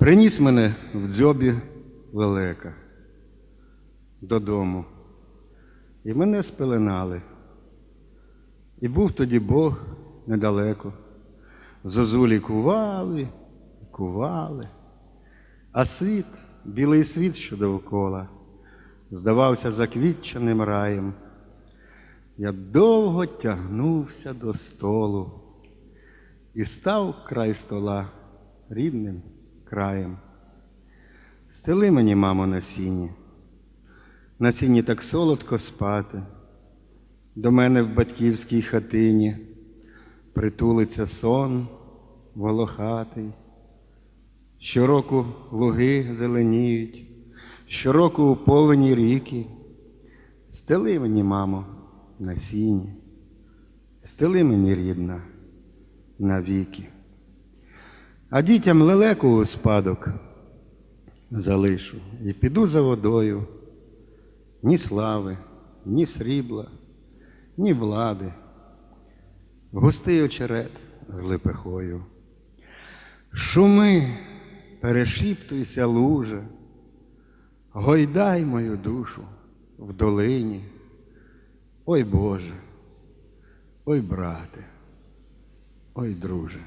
Приніс мене в дзьобі лелека додому, і мене спеленали. І був тоді Бог недалеко. Зозулі кували, кували, а світ, білий світ, що довкола, здавався заквітченим раєм. Я довго тягнувся до столу і став край стола рідним краєм. Стели мені, мамо, на сіні, на сіні так солодко спати. До мене в батьківській хатині притулиться сон волохатий. Щороку луги зеленіють, щороку у повені ріки. Стели мені, мамо, на сіні, стели мені, рідна, навіки. А дітям лелеку у спадок залишу і піду за водою. Ні слави, ні срібла, ні влади, густий очерет з лепехою. Шуми, перешіптуйся, луже, гойдай мою душу в долині. Ой Боже, ой брате, ой друже,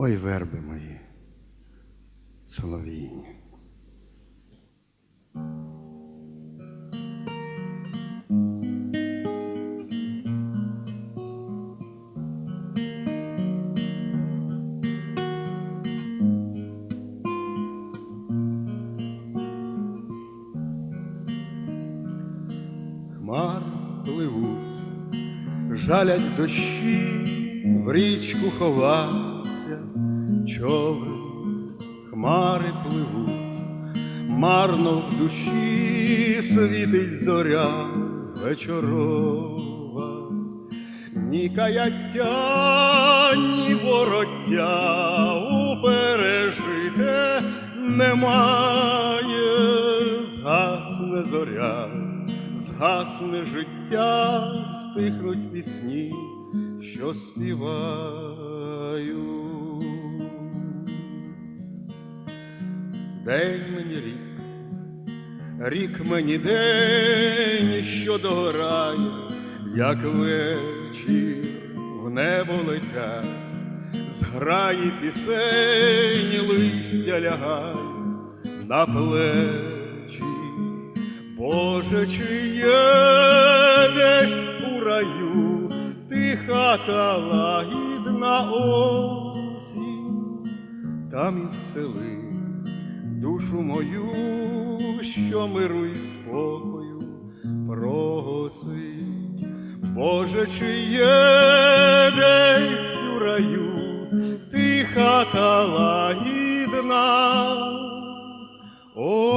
ой верби мої, солов'їні. Хмар пливуть, жалять дощі, в річку ховаться човен, хмари пливуть, марно в душі світить зоря вечорова, ні каяття, ні вороття у пережите немає, згасне зоря згасне життя, стихнуть пісні, що співаю. День мені рік, рік мені день, що догорає, як вечір в небо летять, зграї пісень листя лягає на плечі. Боже, чи є десь у раю тиха та лагідна осінь, там і всели душу мою, що миру і спокою просить. Боже, чи є десь у раю тиха та лагідна осінь,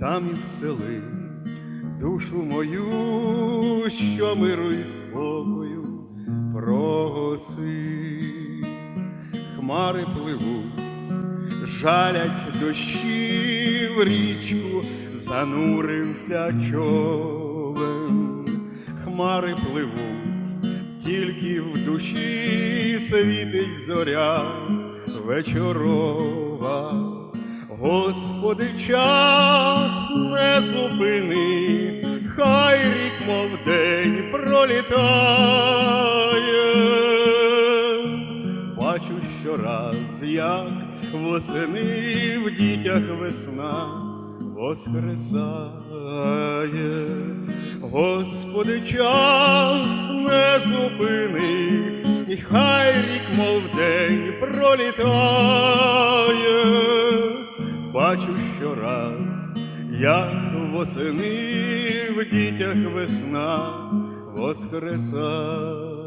там і всели душу мою, що миру і спокою просить. Хмари пливуть, жалять дощі в річку, занурився човен, хмари пливуть, тільки в душі світить зоря вечорова. Господи, час не зупини, хай рік, мов день пролітає. Бачу щораз, як восени в дітях весна воскресає. Господи, час не зупини, і хай рік, мов день пролітає. Бачу щораз, як восени в дітях весна воскресає.